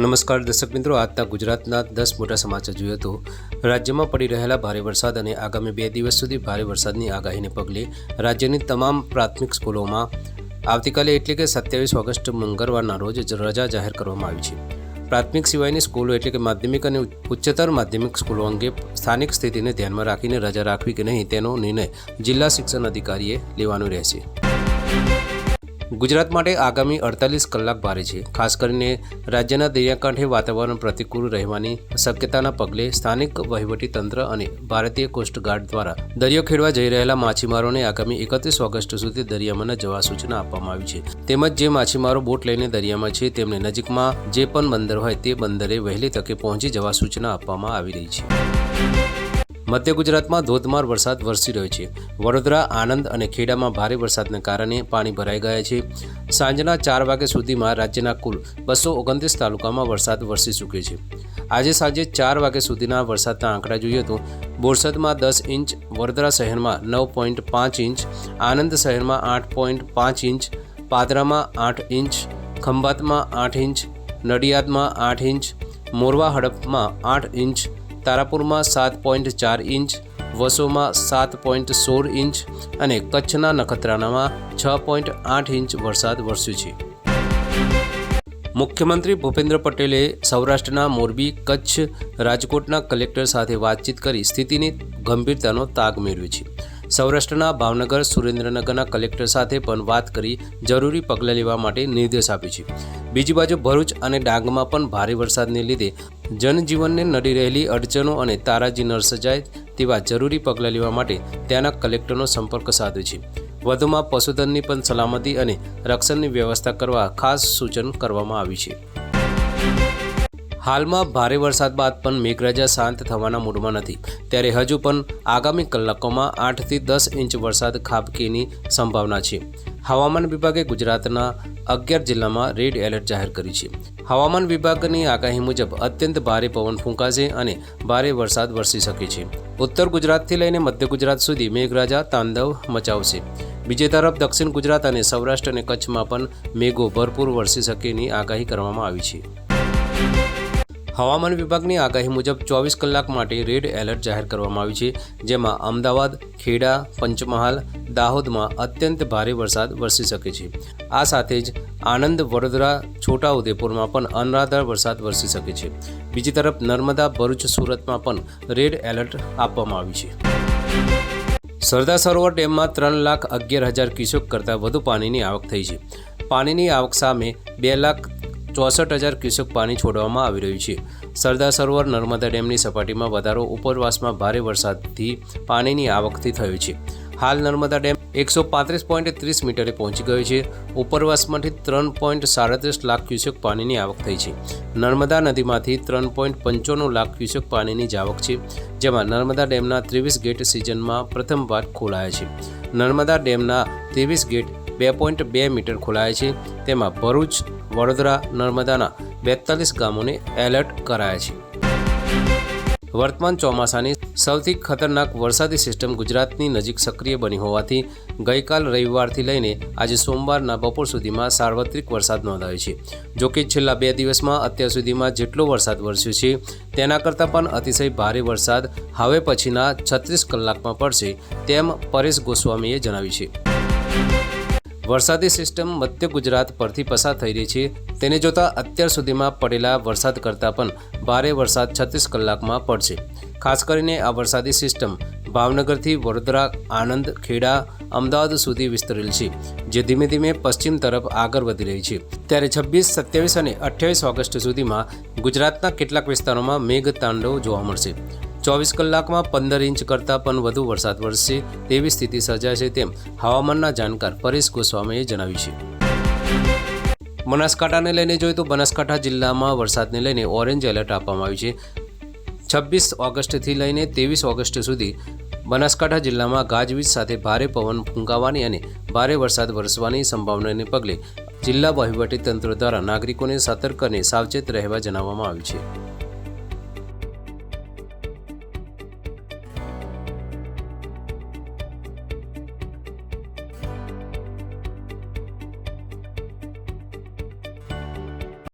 નમસ્કાર દર્શક મિત્રો, આજના ગુજરાતના દસ મોટા સમાચાર જોયો તો રાજ્યમાં પડી રહેલા ભારે વરસાદ અને આગામી બે દિવસ સુધી ભારે વરસાદની આગાહીને પગલે રાજ્યની તમામ પ્રાથમિક સ્કૂલોમાં આવતીકાલે એટલે કે સત્યાવીસ ઓગસ્ટ મંગળવારના રોજ રજા જાહેર કરવામાં આવી છે. પ્રાથમિક સિવાયની સ્કૂલો એટલે કે માધ્યમિક અને ઉચ્ચતર માધ્યમિક સ્કૂલો અંગે સ્થાનિક સ્થિતિને ધ્યાનમાં રાખીને રજા રાખવી કે નહીં તેનો નિર્ણય જિલ્લા શિક્ષણ અધિકારીએ લેવાનો રહેશે. ગુજરાત માટે આગામી અડતાલીસ કલાક ભારે છે. ખાસ કરીને રાજ્યના દરિયાકાંઠે વાતાવરણ પ્રતિકૂળ રહેવાની શક્યતાના પગલે સ્થાનિક વહીવટીતંત્ર અને ભારતીય કોસ્ટગાર્ડ દ્વારા દરિયો ખેડવા જઈ રહેલા માછીમારોને આગામી એકત્રીસ ઓગસ્ટ સુધી દરિયામાં ન જવા સૂચના આપવામાં આવી છે. તેમજ જે માછીમારો બોટ લઈને દરિયામાં છે, તેમને નજીકમાં જે પણ બંદર હોય તે બંદરે વહેલી તકે પહોંચી જવા સૂચના આપવામાં આવી રહી છે. મધ્ય ગુજરાતમાં ધોધમાર વરસાદ વરસી રહ્યો છે. વડોદરા, આણંદ અને ખેડામાં ભારે વરસાદને કારણે પાણી ભરાઈ ગયા છે. સાંજના ચાર વાગ્યા સુધીમાં રાજ્યના કુલ બસો ઓગણત્રીસ તાલુકામાં વરસાદ વરસી ચૂક્યો છે. આજે સાંજે ચાર વાગ્યા સુધીના વરસાદના આંકડા જોઈએ તો બોરસદમાં દસ ઇંચ, વડોદરા શહેરમાં નવ પોઈન્ટ પાંચ ઇંચ, આણંદ શહેરમાં આઠ પોઈન્ટ પાંચ ઇંચ, પાદરામાં આઠ ઇંચ, ખંભાતમાં આઠ ઇંચ, નડિયાદમાં આઠ ઇંચ, મોરવા હડપમાં આઠ ઇંચ તારાપુરમાં સાત પોઈન્ટ ચાર ઇંચ, વસોમાં સાત પોઈન્ટ સોળ ઇંચ અને કચ્છના નખત્રાણામાં છ પોઈન્ટ આઠ ઇંચ વરસાદ વરસ્યો છે. મુખ્યમંત્રી ભૂપેન્દ્ર પટેલે સૌરાષ્ટ્રના મોરબી, કચ્છ રાજકોટના કલેક્ટર સાથે વાતચીત કરી સ્થિતિની ગંભીરતાનો તાગ મેળવ્યો છે. સૌરાષ્ટ્રના ભાવનગર સુરેન્દ્રનગરના કલેક્ટર સાથે પણ વાત કરી જરૂરી પગલાં લેવા માટે નિર્દેશ આપ્યો છે. બીજી બાજુ ભરૂચ અને ડાંગમાં પણ ભારે વરસાદને લીધે જનજીવનને નડી રહેલી અડચણો અને તારાજી ન સર્જાય તેવા જરૂરી પગલાં લેવા માટે ત્યાંના કલેક્ટરનો સંપર્ક સાધ્યો છે. વધુમાં પશુધનની પણ સલામતી અને રક્ષણની વ્યવસ્થા કરવા ખાસ સૂચન કરવામાં આવ્યું છે. હાલમાં ભારે વરસાદ બાદ પણ મેઘરાજા શાંત થવાના મૂડમાં નથી. ત્યારે હજુ પણ આગામી કલાકોમાં આઠથી દસ ઇંચ વરસાદ ખાબકીની સંભાવના છે. હવામાન વિભાગે ગુજરાતના અગિયાર જિલ્લામાં રેડ એલર્ટ જાહેર કરી છે. હવામાન વિભાગની આગાહી મુજબ અત્યંત ભારે પવન ફૂંકાશે અને ભારે વરસાદ વરસી શકે છે. ઉત્તર ગુજરાતથી લઈને મધ્ય ગુજરાત સુધી મેઘરાજા તાંડવ મચાવશે. બીજી તરફ દક્ષિણ ગુજરાત અને સૌરાષ્ટ્ર અને કચ્છમાં પણ મેઘો ભરપૂર વરસી શકેની આગાહી કરવામાં આવી છે. હવામાન વિભાગની આગાહી મુજબ ચોવીસ કલાક માટે રેડ એલર્ટ જાહેર કરવામાં આવ્યું છે, જેમાં અમદાવાદ, ખેડા, પંચમહાલ, દાહોદમાં અત્યંત ભારે વરસાદ વરસી શકે છે. આ સાથે જ આણંદ, વડોદરા, છોટાઉદેપુરમાં પણ અનરાધાર વરસાદ વરસી શકે છે. બીજી તરફ નર્મદા, ભરૂચ, સુરતમાં પણ રેડ એલર્ટ આપવામાં આવ્યું છે. સરદાર સરોવર ડેમમાં ત્રણ લાખ અગિયાર હજાર ક્યુસેક કરતાં વધુ પાણીની આવક થઈ છે. પાણીની આવક સામે બે લાખ ચોસઠ હજાર ક્યુસેક પાણી છોડવામાં આવી રહ્યું છે. સરદાર સરોવર નર્મદા ડેમની સપાટીમાં વધારો ઉપરવાસમાં ભારે વરસાદથી પાણીની આવકથી થયો છે. હાલ નર્મદા ડેમ એકસો પાંત્રીસ પોઈન્ટ ત્રીસ મીટરે પહોંચી ગયો છે. ઉપરવાસમાંથી ત્રણ પોઈન્ટ સાડત્રીસ લાખ ક્યુસેક પાણીની આવક થઈ છે. નર્મદા નદીમાંથી ત્રણ પોઈન્ટ પંચાણું લાખ ક્યુસેક પાણીની આવક છે, જેમાં નર્મદા ડેમના ત્રેવીસ ગેટ સિઝનમાં પ્રથમવાર ખોલાયા છે. નર્મદા ડેમના ત્રેવીસ ગેટ બે પોઈન્ટ બે મીટર ખોલાયા છે. તેમાં ભરૂચ, વડોદરા, નર્મદાના બેતાલીસ ગામોને એલર્ટ કરાયા છે. વર્તમાન ચોમાસાની સૌથી ખતરનાક વરસાદી સિસ્ટમ ગુજરાતની નજીક સક્રિય બની હોવાથી ગઈકાલ રવિવારથી લઈને આજે સોમવારના બપોર સુધીમાં સાર્વત્રિક વરસાદ નોંધાયો છે. જોકે છેલ્લા બે દિવસમાં અત્યાર સુધીમાં જેટલો વરસાદ વરસ્યો છે, તેના કરતાં પણ અતિશય ભારે વરસાદ હવે પછીના છત્રીસ કલાકમાં પડશે તેમ પરેશ ગોસ્વામીએ જણાવ્યું છે. વરસાદી સિસ્ટમ મધ્ય ગુજરાત પરથી પસાર થઈ રહી છે. તેને જોતા અત્યાર સુધીમાં પડેલા વરસાદ કરતાં પણ ભારે વરસાદ છત્રીસ કલાકમાં પડશે. ખાસ કરીને આ વરસાદી સિસ્ટમ ભાવનગરથી વડોદરા, આણંદ, ખેડા, અમદાવાદ સુધી વિસ્તરેલ છે, જે ધીમે ધીમે પશ્ચિમ તરફ આગળ વધી રહી છે. ત્યારે છવ્વીસ, સત્યાવીસ અને અઠ્યાવીસ ઓગસ્ટ સુધીમાં ગુજરાતના કેટલાક વિસ્તારોમાં મેઘ તાંડવ જોવા મળશે. ચોવીસ કલાકમાં પંદર ઇંચ કરતાં પણ વધુ વરસાદ વરસશે તેવી સ્થિતિ સર્જાશે તેમ હવામાનના જાણકાર પરેશ ગોસ્વામીએ જણાવ્યું છે. બનાસકાંઠાને લઈને જોઈએ તો બનાસકાંઠા જિલ્લામાં વરસાદને લઈને ઓરેન્જ એલર્ટ આપવામાં આવ્યું છે. છવ્વીસ ઓગસ્ટથી લઈને ત્રેવીસ ઓગસ્ટ સુધી બનાસકાંઠા જિલ્લામાં ગાજવીજ સાથે ભારે પવન ફૂંકાવાની અને ભારે વરસાદ વરસવાની સંભાવનાને પગલે જિલ્લા વહીવટીતંત્ર દ્વારા નાગરિકોને સતર્ક અને સાવચેત રહેવા જણાવવામાં આવ્યું છે.